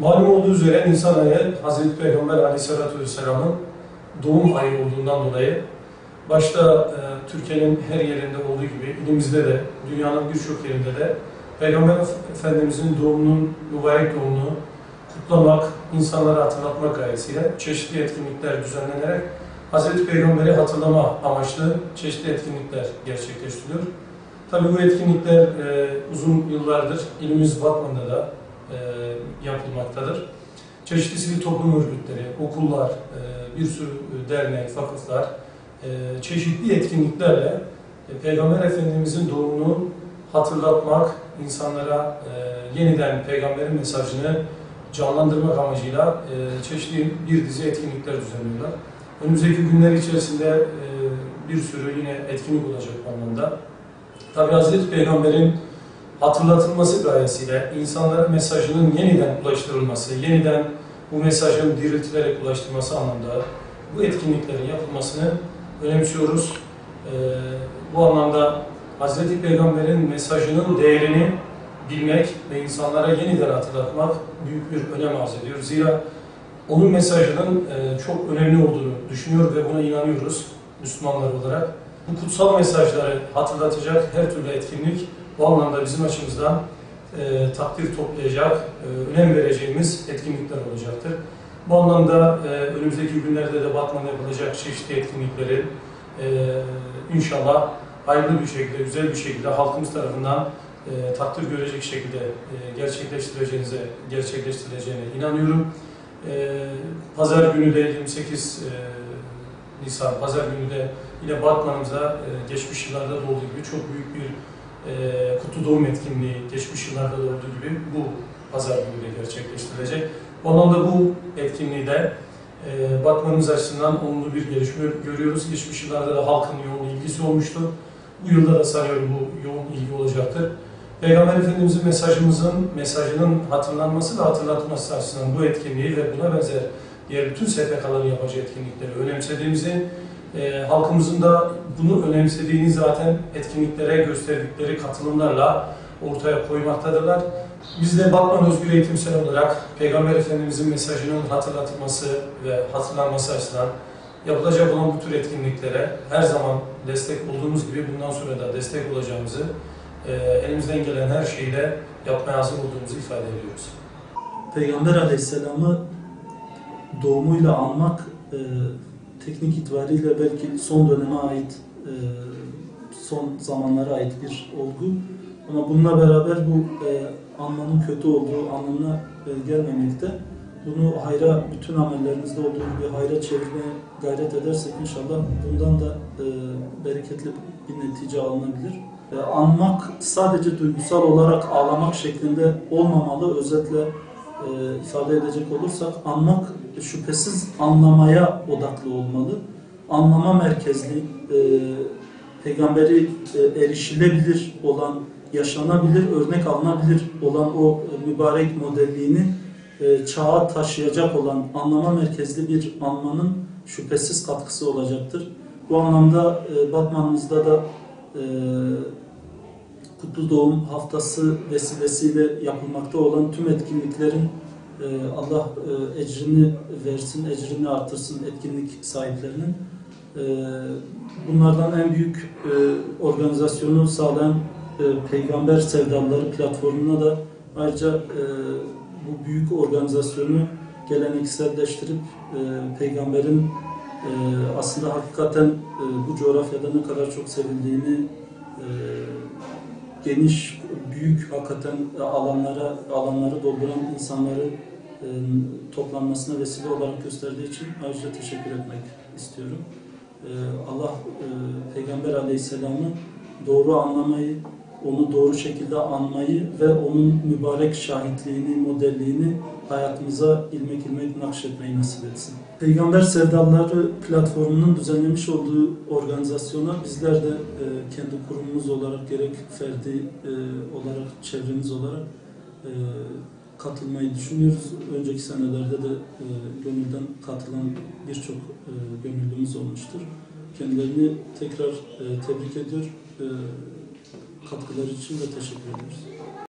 Malum olduğu üzere Nisan ayı Hazreti Peygamber Aleyhisselatü Vesselam'ın doğum ayı olduğundan dolayı başta e, Türkiye'nin her yerinde olduğu gibi ilimizde de dünyanın birçok yerinde de Peygamber Efendimizin doğumunun, mübarek doğumunu kutlamak, insanlara hatırlatmak gayesiyle çeşitli etkinlikler düzenlenerek Hazreti Peygamber'i hatırlama amaçlı çeşitli etkinlikler gerçekleştiriliyor. Tabii bu etkinlikler e, uzun yıllardır ilimiz Batman'da da yapılmaktadır. Çeşitli sivil toplum örgütleri, okullar, e, bir sürü dernek, vakıflar, e, çeşitli etkinliklerle e, Peygamber Efendimizin doğumunu hatırlatmak, insanlara e, yeniden Peygamberin mesajını canlandırmak amacıyla e, çeşitli bir dizi etkinlikler düzenliyorlar. Önümüzdeki günler içerisinde e, bir sürü yine etkinlik olacak anlamda. Tabi Hazreti Peygamber'in hatırlatılması gayesiyle insanların mesajının yeniden ulaştırılması, yeniden bu mesajın diriltilerek ulaştırılması anlamda bu etkinliklerin yapılmasını önemsiyoruz. Ee, bu anlamda Hazreti Peygamber'in mesajının değerini bilmek ve insanlara yeniden hatırlatmak büyük bir önem arz ediyor. Zira onun mesajının e, çok önemli olduğunu düşünüyor ve buna inanıyoruz Müslümanlar olarak. Bu kutsal mesajları hatırlatacak her türlü etkinlik bu anlamda bizim açımızdan e, takdir toplayacak, e, önem vereceğimiz etkinlikler olacaktır. Bu anlamda e, önümüzdeki günlerde de Batman'da yapılacak çeşitli etkinlikleri e, inşallah hayırlı bir şekilde, güzel bir şekilde halkımız tarafından e, takdir görecek şekilde e, gerçekleştireceğinize, gerçekleştirileceğine inanıyorum. E, Pazar günü de 28 e, Nisan, Pazar günü de yine Batman'ımıza e, geçmiş yıllarda da olduğu gibi çok büyük bir kutlu doğum etkinliği geçmiş yıllarda da olduğu gibi bu Pazar günü de gerçekleştirilecek. Ondan da bu etkinliği de e, Batman'ımız açısından olumlu bir gelişme görüyoruz. Geçmiş yıllarda da halkın yoğun ilgisi olmuştu. Bu yılda da sanıyorum bu yoğun ilgi olacaktır. Peygamber Efendimiz'in mesajımızın, mesajının hatırlanması ve hatırlatılması açısından bu etkinliği ve buna benzer diğer bütün SPK'ların yapacağı etkinlikleri önemsediğimizi, e, halkımızın da bunu önemsediğini zaten etkinliklere gösterdikleri katılımlarla ortaya koymaktadırlar. Biz de Batman Özgür Eğitim Sene olarak Peygamber Efendimiz'in mesajının hatırlatılması ve hatırlanması açısından yapılacak olan bu tür etkinliklere her zaman destek olduğumuz gibi bundan sonra da destek olacağımızı e, elimizden gelen her şeyi de yapmaya hazır olduğumuzu ifade ediyoruz. Peygamber Aleyhisselam'ı doğumuyla anmak e, teknik itibariyle belki son döneme ait, e, son zamanlara ait bir olgu. Ama bununla beraber bu e, anlamın kötü olduğu anlamına e, gelmemekte. Bunu hayra, bütün amellerinizde olduğu gibi hayra çevirmeye gayret edersek inşallah bundan da e, bereketli bir netice alınabilir. E, anmak sadece duygusal olarak ağlamak şeklinde olmamalı. Özetle e, ifade edecek olursak anmak şüphesiz anlamaya odaklı olmalı. Anlama merkezli, e, peygamberi e, erişilebilir olan, yaşanabilir, örnek alınabilir olan o e, mübarek modelliğini e, çağa taşıyacak olan anlama merkezli bir anmanın şüphesiz katkısı olacaktır. Bu anlamda e, Batman'ımızda da e, Kutlu Doğum Haftası vesilesiyle yapılmakta olan tüm etkinliklerin e, Allah e, ecrini versin, ecrini artırsın etkinlik sahiplerinin. E, bunlardan en büyük organizasyonu sağlayan Peygamber Sevdalıları platformuna da ayrıca bu büyük organizasyonu gelenekselleştirip peygamberin aslında hakikaten bu coğrafyada ne kadar çok sevildiğini geniş, büyük hakikaten alanlara alanları dolduran insanları e, toplanmasına vesile olarak gösterdiği için ayrıca teşekkür etmek istiyorum. E, Allah e, Peygamber Aleyhisselam'ı doğru anlamayı, onu doğru şekilde anmayı ve onun mübarek şahitliğini, modelliğini hayatımıza ilmek ilmek nakşetmeyi nasip etsin. Peygamber Sevdalıları platformunun düzenlemiş olduğu organizasyona bizler de e, kendi kurumumuz olarak gerek ferdi e, olarak, çevremiz olarak e, katılmayı düşünüyoruz. Önceki senelerde de gönülden katılan birçok gönüllümüz olmuştur. Kendilerini tekrar tebrik ediyor. Katkıları için de teşekkür ediyoruz.